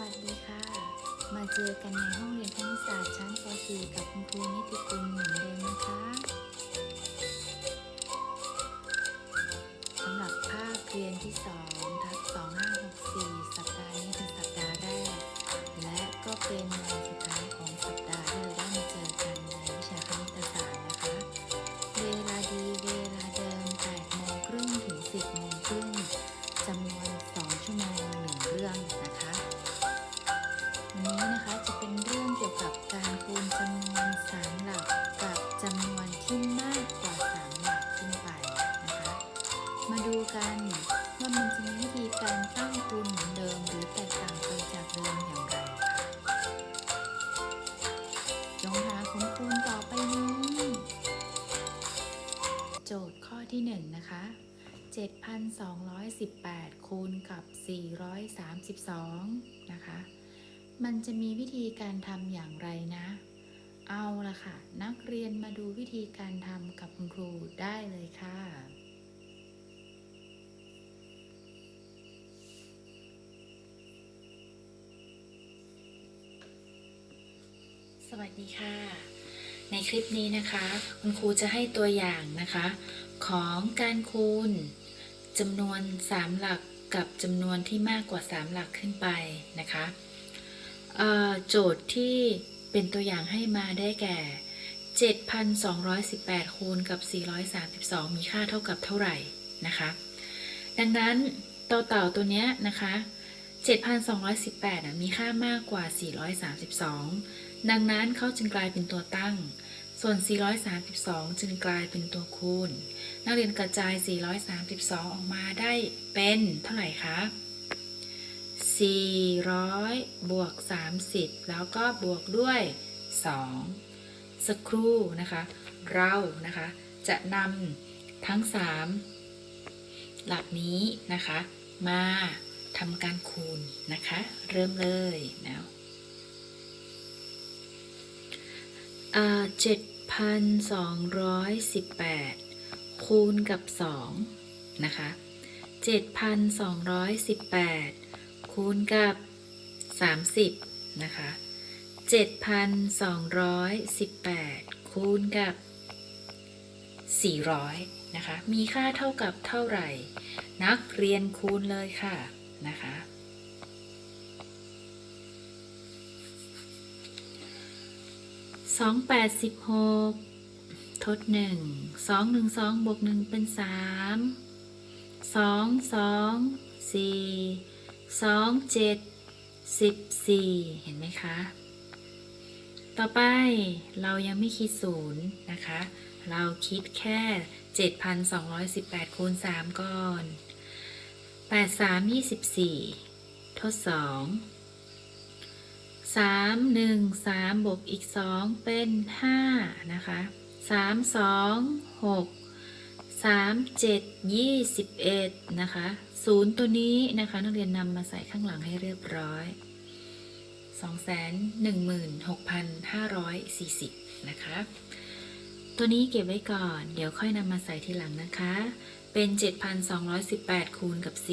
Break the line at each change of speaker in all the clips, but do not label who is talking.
วัสดีค่ะ มาเจอกันในห้องเรียนคณิตศาสตร์ชั้นป .4 กับคุณครูนิติกุลเหมือนเดิมนะคะสำหรับภาคเรียนที่ 2 นักเรียนมาดูวิธีการทำกับคุณครูได้เลยค่ะ สวัสดีค่ะ ในคลิปนี้นะคะ คุณครูจะให้ตัวอย่างนะคะ ของการคูณจำนวน 3 หลักกับจำนวนที่มากกว่า 3 หลักขึ้นไปนะคะโจทย์ที่เป็นตัวอย่างให้มาได้แก่ 7,218 คูณกับ 432 มีค่าเท่ากับเท่าไหร่นะคะ ดังนั้นต่าเต่าตัวเนี้ยนะคะ 7,218อะมีค่ามากกว่า 432 ดังนั้นเขาจึงกลายเป็นตัวตั้ง ส่วน 432 จึงกลายเป็นตัวคูณ นักเรียนกระจาย 432 ออกมาได้เป็นเท่าไหร่คะ400 บวก 30 แล้วก็บวกด้วย 2 สักครู่นะคะ เรานะคะจะนำทั้ง 3 หลักนี้นะคะ มาทำการคูณนะคะ เริ่มเลยนะเจ็ดพันสองร้อยสิบแปดคูณกับสองนะคะเจ็ดพันสองร้อยสิบแปดคูณกับสามสิบนะคะ เจ็ดพันสองร้อยสิบแปดคูณกับสี่ร้อยนะคะ มีค่าเท่ากับเท่าไหร่ นักเรียนคูณเลยค่ะ นะคะสองแปดสิบหกทดหนึ่งสองหนึ่งสองบวกหนึ่งเป็นสามสองสองสี่สองเจ็ดสิบสี่เห็นไหมคะ ต่อไปเรายังไม่คิดศูนย์นะคะ เราคิดแค่ 7,218 คูณ 3 ก่อน 8 3 24 ทด 2 3 1 3 บวกอีก 2 เป็น 5 นะคะ 3 2 6 3 7 21 นะคะ 0 ตัวนี้นะคะ นักเรียนนำมาใส่ข้างหลังให้เรียบร้อย 216,540 นะคะ ตัวนี้เก็บไว้ก่อน เดี๋ยวค่อยนำมาใส่ทีหลังนะคะ เป็น 7,218 คูณกับ 4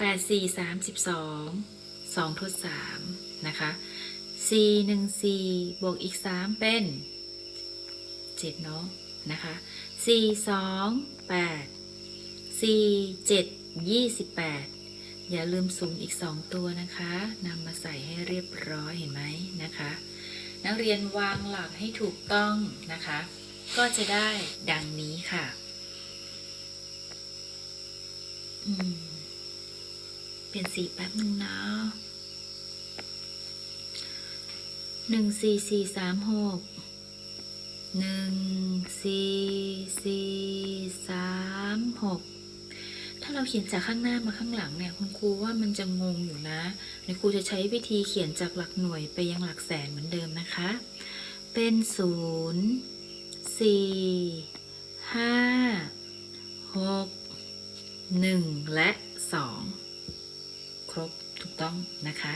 8 4 32 2ทด3นะคะ4 1 4บวกอีก 3 เป็น 7 เนาะนะคะ4 2 8 4 7 28 อย่าลืมศูนย์อีก 2 ตัวนะคะนำมาใส่ให้เรียบร้อยเห็นไหมนะคะ นักเรียนวางหลักให้ถูกต้องนะคะ ก็จะได้ดังนี้ค่ะเปลี่ยนสีแป๊บหนึ่งนะหนึ่งสี่สี่สามหกหนึ่งสี่สี่สามหก ถ้าเราเขียนจากข้างหน้ามาข้างหลังเนี่ยคุณครูว่ามันจะงงอยู่นะในครูจะใช้วิธีเขียนจากหลักหน่วยไปยังหลักแสนเหมือนเดิมนะคะ เป็นศูนย์สี่ห้าหกหนึ่งและสองครบถูกต้องนะคะ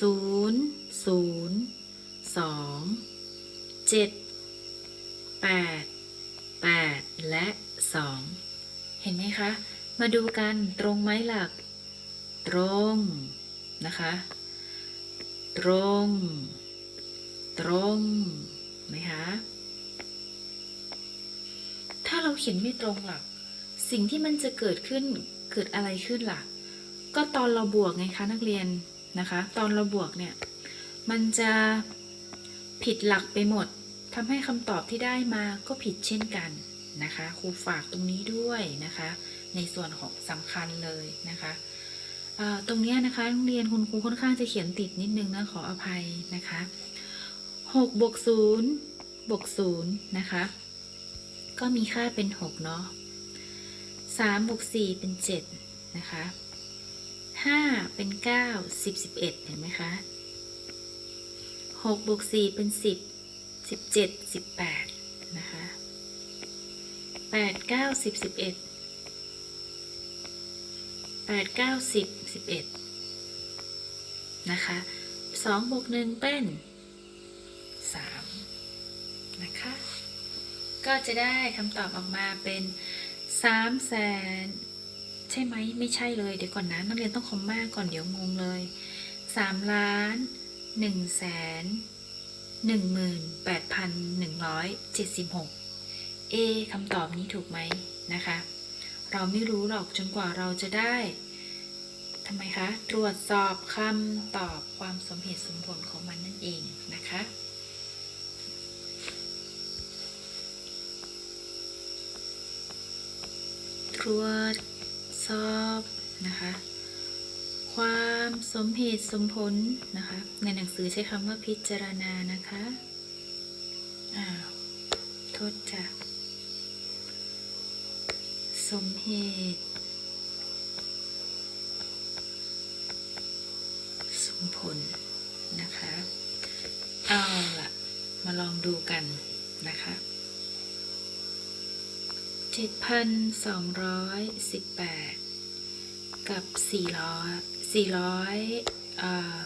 ศูนย์ศูนย์สองเจ็ดแปดแปดและสองเห็นไหมคะ มาดูกันตรงไหมหลัก ตรงนะคะ ตรง ตรงไหมคะถ้าเราเขียนไม่ตรงหลัก สิ่งที่มันจะเกิดขึ้นเกิดอะไรขึ้นล่ะก็ตอนเราบวกไงคะนักเรียนนะคะ ตอนเราบวกเนี่ยมันจะผิดหลักไปหมดทำให้คำตอบที่ได้มาก็ผิดเช่นกันนะคะครูฝากตรงนี้ด้วยนะคะ ในส่วนของสำคัญเลยนะคะตรงนี้นะคะโรงเรียนคุณครูค่อนข้างจะเขียนติดนิดนึงนะขออภัยนะคะ6บวก0บวก0นะคะ ก็มีค่าเป็น 6 เนาะ3บวก4เป็น 7 นะคะ5เป็น 9 10 11 เห็นไหมคะ6บวก4เป็น 10 17 18 นะคะ 8 9 10 11 8 9 10 11นะคะ2บวก1เป็น3นะคะ ก็จะได้คำตอบออกมาเป็น3แสนใช่ไหมไม่ใช่เลยเดี๋ยวก่อนนะนักเรียนต้องคอมมาก่อนเดี๋ยวงงเลย3ล้าน1แสน18,176เอคำตอบนี้ถูกไหมนะคะ เราไม่รู้หรอกจนกว่าเราจะได้ทำไมคะ ตรวจสอบคำตอบความสมเหตุสมผลของมันนั่นเองนะคะตรวจสอบนะคะ ความสมเหตุสมผลนะคะ ในหนังสือใช้คำว่าพิจารณานะคะ อ้าว โทษจ้ะ สมเหตุ สมผลนะคะ เอาละมาลองดูกันนะคะ7,218กับ400 400เอ่อ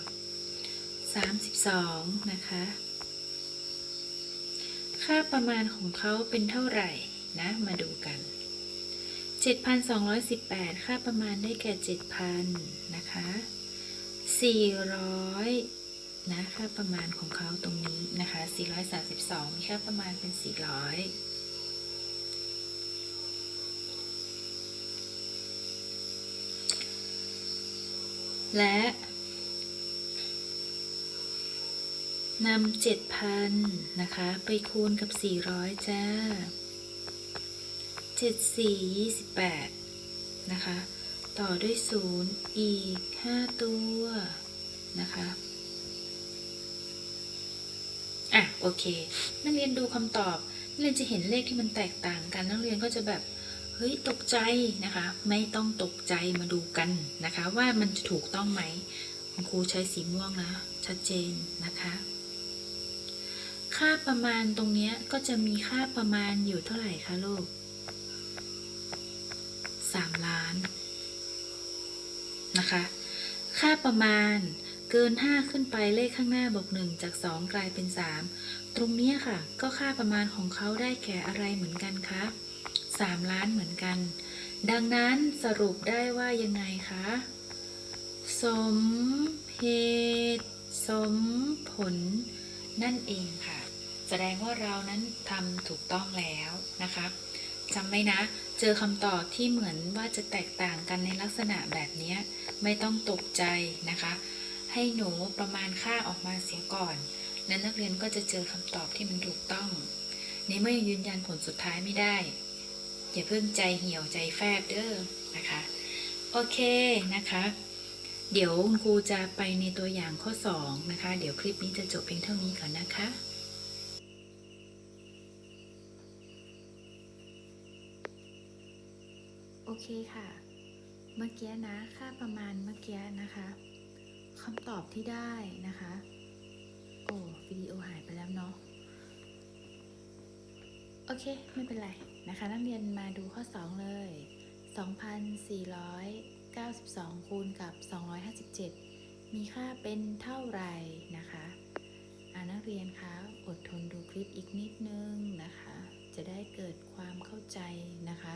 32นะคะ ค่าประมาณของเขาเป็นเท่าไหร่นะ มาดูกัน 7,218 ค่าประมาณได้แก่ 7,000 นะคะ 400 นะ ค่าประมาณของเขาตรงนี้นะคะ 432 มีค่าประมาณเป็น 400และนำเจ็ดพันนะคะ ไปคูณกับสี่ร้อยจ้า เจ็ดสี่ยี่สิบแปดนะคะ ต่อด้วยศูนย์อีกห้าตัว นะคะ อะ โอเค นักเรียนดูคำตอบ นักเรียนจะเห็นเลขที่มันแตกต่างกัน นักเรียนก็จะแบบ เฮ้ย ตกใจนะคะ ไม่ต้องตกใจมาดูกันนะคะ ว่ามันจะถูกต้องไหมคุณครูใช้สีม่วงนะ ชัดเจนนะคะค่าประมาณตรงนี้ก็จะมีค่าประมาณอยู่เท่าไหร่คะลูก สามล้านนะคะ ค่าประมาณเกิน 5 ขึ้นไปเลขข้างหน้าบวก1จาก 2 กลายเป็น 3 ตรงนี้ค่ะ ก็ค่าประมาณของเขาได้แก่อะไรเหมือนกันคะ3 ล้านเหมือนกัน ดังนั้นสรุปได้ว่ายังไงคะ สมเหตุสมผล นั่นเองค่ะ แสดงว่าเรานั้นทำถูกต้องแล้วนะคะ จำไว้นะ เจอคำตอบที่เหมือนว่าจะแตกต่างกันในลักษณะแบบนี้ไม่ต้องตกใจนะคะ ให้หนูประมาณค่าออกมาเสียก่อน และนักเรียนก็จะเจอคำตอบที่มันถูกต้องในเมื่อยืนยันผลสุดท้ายไม่ได้ อย่าเพิ่งใจเหี่ยวใจแฟบเด้อนะคะ โอเคนะคะ เดี๋ยวคุณครูจะไปในตัวอย่างข้อ 2 นะคะ เดี๋ยวคลิปนี้จะจบเพียงเท่านี้ก่อนนะคะ โอ เคค่ะ เมื่อกี้นะ ค่าประมาณเมื่อกี้นะคะคำตอบที่ได้นะคะ โอ้วิดีโอหายไปแล้วเนาะ โอเค ไม่เป็นไรนะคะ นักเรียนมาดูข้อ 2 เลย 2,492 คูณกับ 257 มีค่าเป็นเท่าไหร่นะคะอานักเรียนคะอดทนดูคลิปอีกนิดนึงนะคะ จะได้เกิดความเข้าใจนะคะ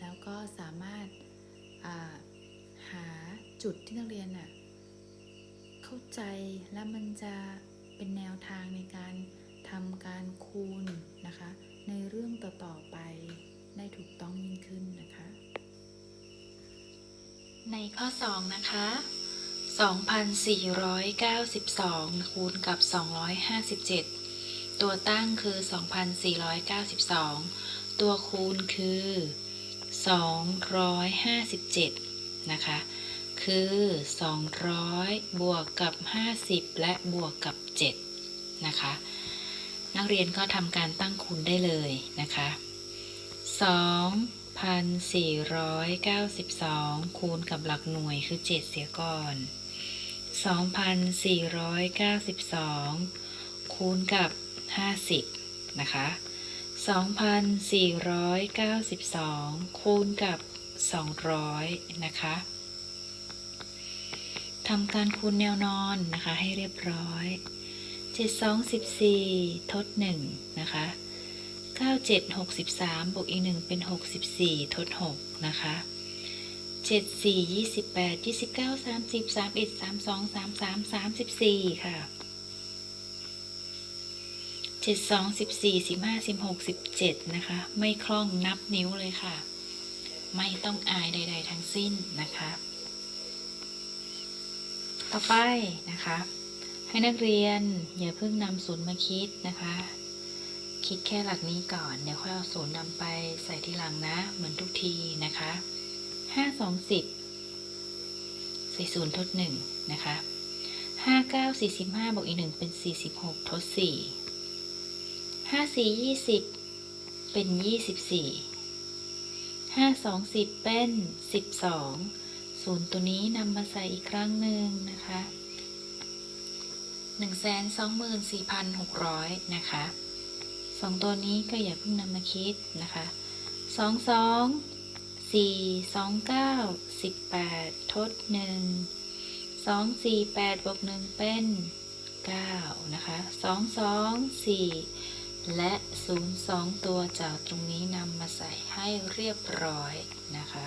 แล้วก็สามารถาหาจุดที่นักเรียนน่ะเข้าใจและมันจะเป็นแนวทางในการทำการคูณนะคะ ในเรื่องต่อๆไปได้ถูกต้องยิ่งขึ้นนะคะ ในข้อ 2 นะคะ 2,492 คูณกับ 257 ตัวตั้งคือ 2,492 ตัวคูณคือ 257 นะคะ คือ 200 บวกกับ 50 และบวกกับ 7 นะคะ นักเรียนก็ทำการตั้งคูณได้เลยนะคะ2,492 คูณกับหลักหน่วยคือ 7 เสียก่อน 2,492 คูณกับ 50 นะคะ 2,492 คูณกับ 200 นะคะทำการคูณแนวนอนนะคะให้เรียบร้อย 7 2 14 ทด 1 นะคะ 9 7 63 บวกอีก 1 เป็น 64 ทด 6 นะคะ 7 4 28 29 30 31 32 33 34 ค่ะ 7 2 14 15 16 17นะคะ ไม่คล่องนับนิ้วเลยค่ะ ไม่ต้องอายใด ๆ ทั้งสิ้นนะคะ ต่อไปนะคะ ให้นักเรียนอย่าเพิ่งนำศูนย์มาคิดนะคะ คิดแค่หลักนี้ก่อนเดี๋ยวค่อยเอาศูนย์นำไปใส่ทีหลังนะ เหมือนทุกทีนะคะห้าสองสิบใส่ศูนย์ทดหนึ่งนะคะห้าเก้าสี่สิบห้าบวกอีกหนึ่งเป็นสี่สิบหกทดสี่ ห้าสี่ยี่สิบเป็นยี่สิบสี่ห้าสองสิบเป็นสิบสองศูนย์ตัวนี้นำมาใส่อีกครั้งหนึ่งนะคะหนึ่งแสนสองหมื่นสี่พันหกร้อยนะคะสองตัวนี้ก็อย่าเพิ่งนำมาคิดนะคะสองสองสี่สองเก้าสิบแปดทดหนึ่งสองสี่แปดบวกหนึ่งเป็นเก้านะคะสองสองสี่ และศูนย์สองตัวจากตรงนี้นำมาใส่ให้เรียบร้อยนะคะ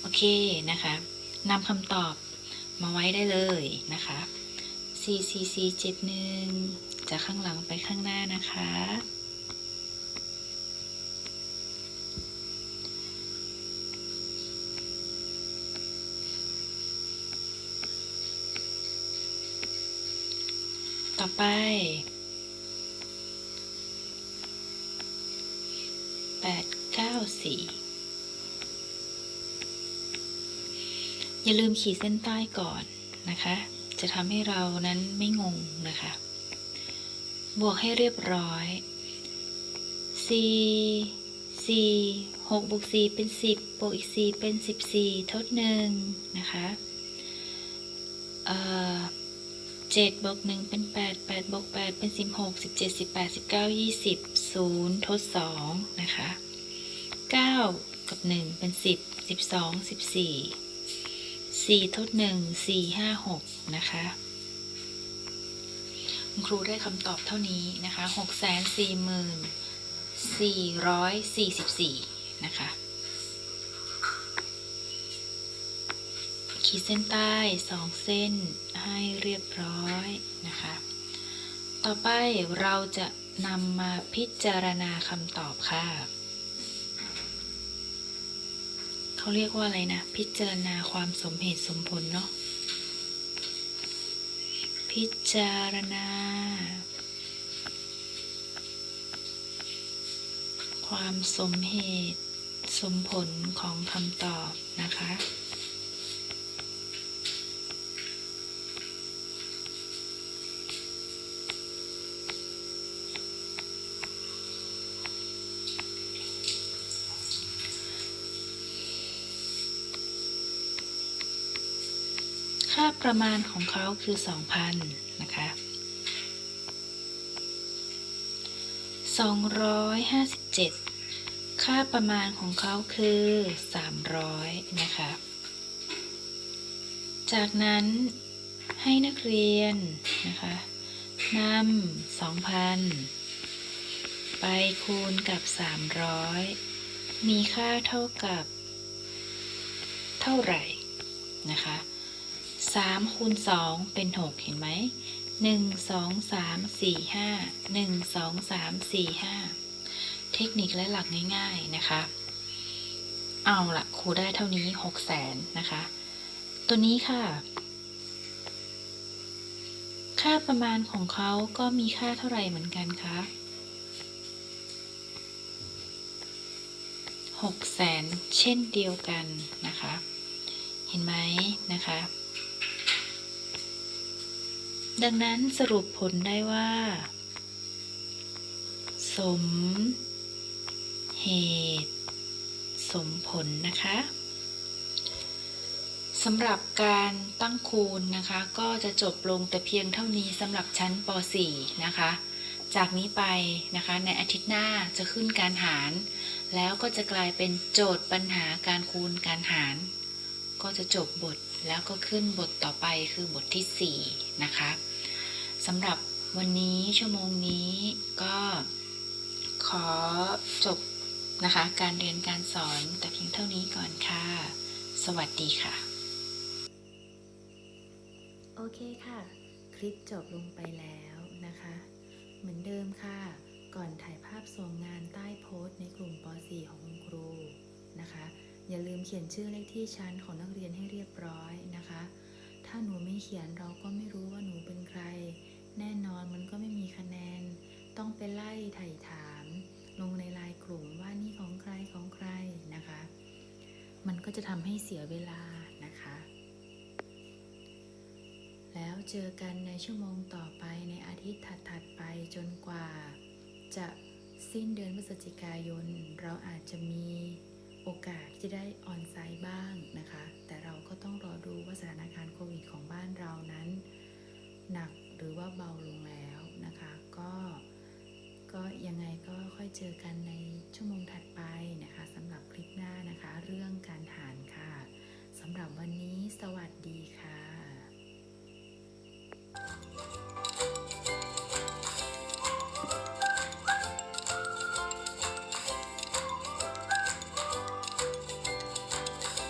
โอเคนะคะนำคำตอบมาไว้ได้เลยนะคะ4 4 4 7 1จากข้างหลังไปข้างหน้านะคะ ต่อไป 8 9 4 อย่าลืมขีดเส้นใต้ก่อนนะคะ จะทำให้เรานั้นไม่งงนะคะ บวกให้เรียบร้อย4 4 6บวก4เป็น 10 บวกอีก 4 เป็น 14 ทดหนึ่งนะคะเอ่อ7บวก1เป็น8 8บวก8เป็น16 17 18 19 20 0ทด2นะคะ9กับ1เป็น10 12 14สี่ ทดหนึ่งสี่ห้าหกนะคะคุณครูได้คำตอบเท่านี้นะคะหกแสนสี่หมื่นสี่ร้อยสี่สิบสี่นะคะขีดเส้นใต้สองเส้นให้เรียบร้อยนะคะ ต่อไปเราจะนำมาพิจารณาคำตอบค่ะ เขาเรียกว่าอะไรนะ พิจารณาความสมเหตุสมผลเนาะพิจารณา ความสมเหตุสมผลของคำตอบนะคะ ประมาณของเขาคือ 2,000 นะคะ 257 ค่าประมาณของเขาคือ 300 นะคะ จากนั้นให้นักเรียนนะคะนำ2,000 ไปคูณกับ 300 มีค่าเท่ากับ เท่าไหร่นะคะ สามคูณสองเป็นหกเห็นไหมหนึ่งสองสามสี่ห้าหนึ่งสองสามสี่ห้าเทคนิคและหลักง่ายๆนะคะ เอาละครูได้เท่านี้หกแสนนะคะ ตัวนี้ค่ะ ค่าประมาณของเขาก็มีค่าเท่าไหร่เหมือนกันคะหกแสนเช่นเดียวกันนะคะ เห็นไหมนะคะ ดังนั้นสรุปผลได้ว่า สม เหตุ สมผลนะคะสำหรับการตั้งคูณนะคะ ก็จะจบลงแต่เพียงเท่านี้สำหรับชั้นป .4 นะคะ จากนี้ไปนะคะในอาทิตย์หน้าจะขึ้นการหาร แล้วก็จะกลายเป็นโจทย์ปัญหาการคูณการหาร ก็จะจบบทแล้วก็ขึ้นบทต่อไปคือบทที่ 4 นะคะ สำหรับวันนี้ชั่วโมงนี้ก็ขอจบนะคะ การเรียนการสอนแต่เพียงเท่านี้ก่อนค่ะ สวัสดีค่ะ โอเคค่ะ คลิปจบลงไปแล้วนะคะ เหมือนเดิมค่ะ ก่อนถ่ายภาพส่งงานใต้โพสต์ในกลุ่มป .4 ของคุณครูนะคะ อย่าลืมเขียนชื่อเลขที่ชั้นของนักเรียนให้เรียบร้อยนะคะ ถ้าหนูไม่เขียนเราก็ไม่รู้ว่าหนูเป็นใคร แน่นอนมันก็ไม่มีคะแนน ต้องไปไล่ไถ่ถาม ลงในลน์กลุ่มว่านี่ของใครของใครนะคะ มันก็จะทำให้เสียเวลานะคะ แล้วเจอกันในชั่วโมงต่อไปในอาทิตย์ถัดๆไปจนกว่า จะสิ้นเดือนพฤศจิกายน เราอาจจะมี